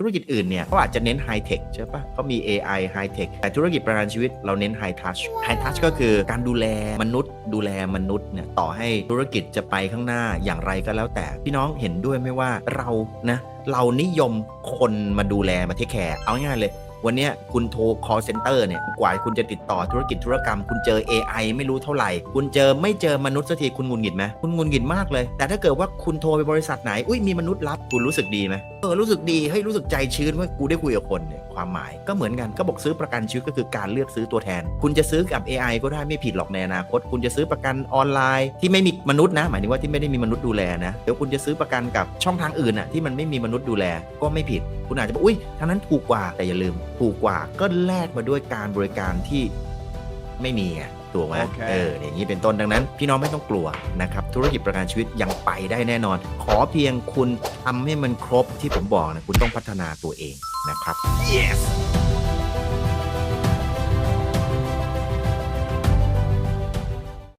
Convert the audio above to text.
ธุรกิจอื่นเนี่ยเขาอาจจะเน้นไฮเทคใช่ปะเขามี AI ไฮเทคแต่ธุรกิจประกันชีวิตเราเน้นไฮทัชไฮทัชก็คือการดูแลมนุษย์ ดูแลมนุษย์เนี่ยต่อให้ธุรกิจจะไปข้างหน้าอย่างไรก็แล้วแต่พี่น้องเห็นด้วยไหมว่าเรานะเรานิยมคนมาดูแลมาเทคแคร์เอาง่ายเลย วันนี้คุณโทร call center เนี่ยกว่าคุณจะติดต่อธุรกิจธุรกรรม คุณเจอ AI ไม่รู้เท่าไหร่ คุณเจอไม่เจอมนุษย์สักทีคุณงุนหงิดไหมคุณงุนหงิดมากเลย แต่ถ้าเกิดว่าคุณโทรไปบริษัทไหนอุ้ยมีมนุษย์รับคุณรู้สึกดีไหมเออรู้สึกดีให้รู้สึกใจชื้นว่ากูได้คุยกับคนเนี่ยความหมายก็เหมือนกันก็บอกซื้อประกันชีวิตก็คือการเลือกซื้อตัวแทน คุณจะซื้อกับ AI ก็ได้ไม่ผิดหรอกในอนาคต คุณจะซื้อประกันออนไลน์ ที่ไม่มีมนุษย์นะ หมายถึงว่าที่ไม่ได้มีมนุษย์ดูแลนะเดี๋ยวคุณจะซื้อประกันกับช่องทางอื่นน่ะที่มันไม่มีมนุษย์ดูแลก็ไม่ผิด คุณอาจจะบอกอุ้ยทางนั้นถูกกว่าแต่อย่าลืมถูกกว่าก็แลกมาด้วยการบริการที่ไม่มีไงถูกไหมโอเคเอออย่างนี้เป็นต้นดังนั้น พี่น้องไม่ต้องกลัวนะครับ ธุรกิจประกันชีวิตยังไปได้แน่นอน ขอเพียงคุณทำให้มันครบที่ผมบอกนะคุณต้องพัฒนาตัวเองนะครับ yes